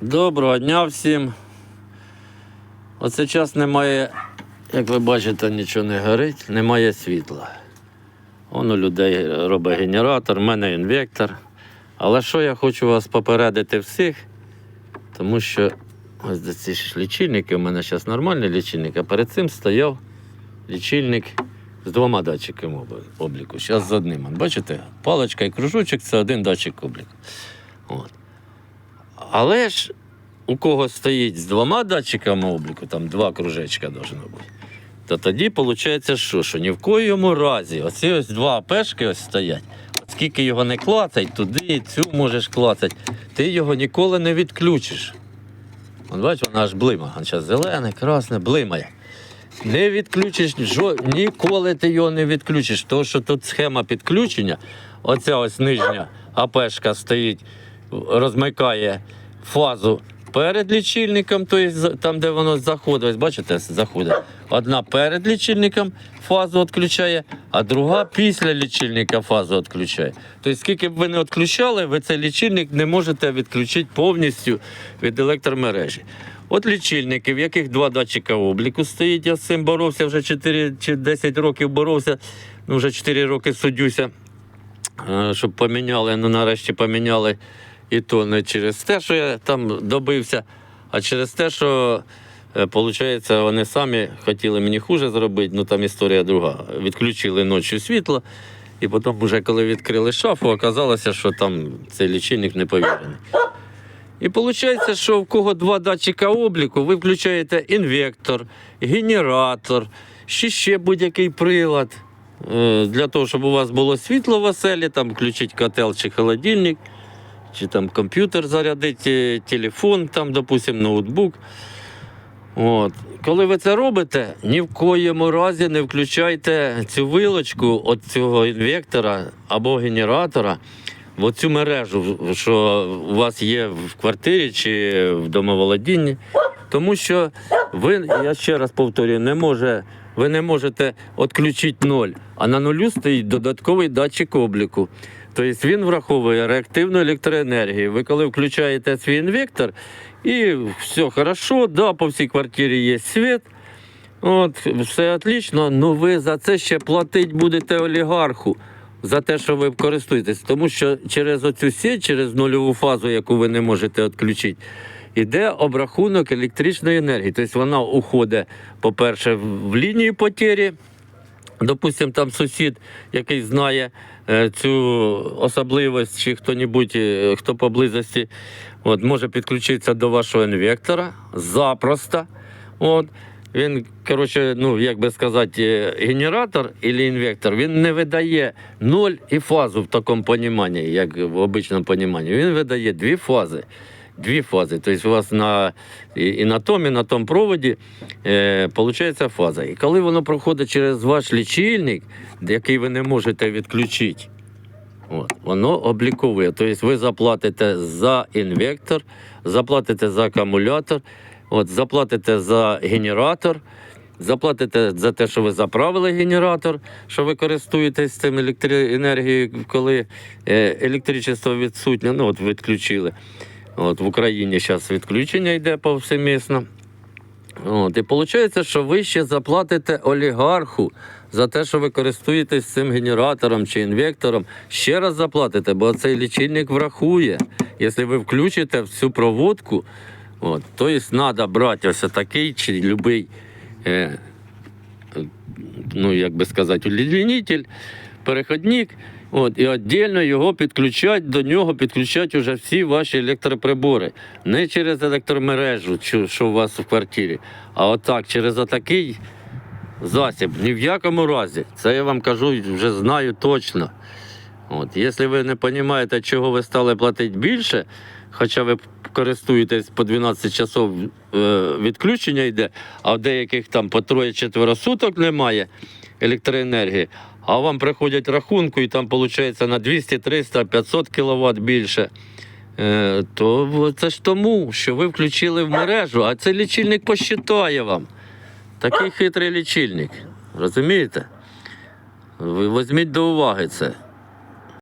Доброго дня всім. Оце час немає, як ви бачите, нічого не горить, немає світла. Он у людей робить генератор, в мене інвектор. Але що я хочу вас попередити всіх, тому що ось ці лічильники, у мене зараз нормальний лічильник, а перед цим стояв лічильник з двома датчиками обліку. Зараз з одним. Бачите, паличка і кружочок це один датчик обліку. От. Але ж у кого стоїть з двома датчиками обліку, там два кружечка должно бути, то тоді виходить, що, що ні в коєму разі оці ось два пешки ось стоять. Скільки його не клацай, туди цю можеш клацати, ти його ніколи не відключиш. От бачиш, вона аж блимає. Зараз зелене, красне, блимає. Не відключиш ніколи ти його не відключиш. Тому що тут схема підключення, оця ось нижня АПшка стоїть, розмикає фазу перед лічильником, тобто там, де воно заходить, бачите, заходить. Одна перед лічильником фазу відключає, а друга після лічильника фазу відключає. Тобто, скільки б ви не відключали, ви цей лічильник не можете відключити повністю від електромережі. От лічильники, в яких два датчика обліку стоїть. Я з цим боровся вже 4 чи 10 років боровся, ну вже 4 роки суддюся, е, щоб поміняли. Ну нарешті поміняли і то не через те, що я там добився, а через те, що виходить, вони самі хотіли мені хуже зробити, ну там історія друга. Відключили ночі світло. І потім, вже коли відкрили шафу, оказалося, що там цей лічильник не повірений. І виходить, що в кого два датчика обліку, ви включаєте інвектор, генератор, ще ще будь-який прилад. е, Для того, щоб у вас було світло в оселі, там включити котел чи холодильник, чи там комп'ютер зарядити, телефон, там, допустим, ноутбук. От. Коли ви це робите, ні в коєму разі не включайте цю вилочку від цього інвектора або генератора в оцю мережу, що у вас є в квартирі чи в домоволодінні. Тому що ви, я ще раз повторюю, не може, ви не можете відключити ноль, а на нулю стоїть додатковий датчик обліку. Тобто він враховує реактивну електроенергію. Ви коли включаєте свій інвектор, і все хорошо, да, по всій квартирі є світ. От, все отлично, ну ви за це ще платить будете олігарху. За те, що ви користуєтесь, тому що через оцю сеть, через нульову фазу, яку ви не можете відключити, іде обрахунок електричної енергії. Тобто вона уходить, по-перше, в лінії потері. Допустим, там сусід, який знає е, цю особливість, чи хто-небудь, е, хто поблизості, от, може підключитися до вашого інвектора запросто. От. Він, коротше, ну, як би сказати, е, генератор або інвектор, він не видає ноль і фазу в такому поніманні, як в обичному поніманні. Він видає дві фази. Дві фази. Тобто у вас на, і, і на тому, і на тому проводі е, получається фаза. І коли воно проходить через ваш лічильник, який ви не можете відключити, От, воно обліковує. Тобто ви заплатите за інвектор, заплатите за акумулятор, от, заплатите за генератор, заплатите за те, що ви заправили генератор, що ви користуєтесь цим електроенергією, коли е, електричество відсутнє, ну от відключили. От, в Україні зараз відключення йде повсемісно. От, і виходить, що ви ще заплатите олігарху за те, що ви користуєтесь цим генератором чи інвектором. Ще раз заплатите, бо цей лічильник врахує. Якщо ви включите в цю проводку, от, то є треба брати ось такий чи будь-який, е, ну як би сказати, удлінитель, переходник. От, і віддільно його підключать, до нього підключать уже всі ваші електроприбори. Не через електромережу, що у вас в квартирі, а отак, через отакий засіб. Ні в якому разі. Це я вам кажу, вже знаю точно. От, якщо ви не розумієте, чого ви стали платити більше, хоча ви користуєтесь по 12 часов е, відключення йде, а в деяких там по троє-четверо суток немає електроенергії, а вам приходять рахунку і там виходить на 200, 300, 500 кВт більше. Е, то це ж тому, що ви включили в мережу, а цей лічильник посчитає вам. Такий хитрий лічильник. Розумієте? Ви візьміть до уваги це.